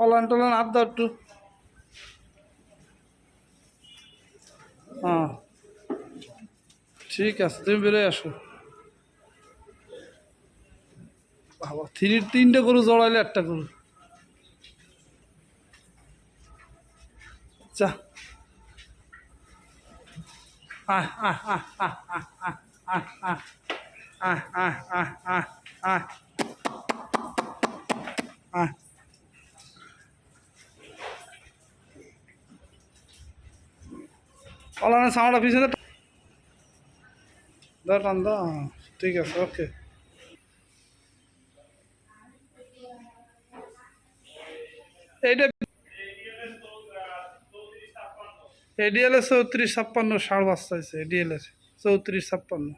পলান টলান হাত দাও একটু হ্যাঁ ঠিক আছে তুমি বেরোয় আসো বাবা থ্রি তিনটে গরু জড়াইলে একটা গরু যা আহ আহ আহ আহ আহ আহ আহ আহ আহ আহ অলানা সাউন্ড পিছনে দা টান দা ঠিক আছে ওকে এইটা এডিএলএ চৌত্রিশ ছাপ্পান্ন সার বাচ্চা আছে এডিএলএ চৌত্রিশ ছাপ্পান্ন।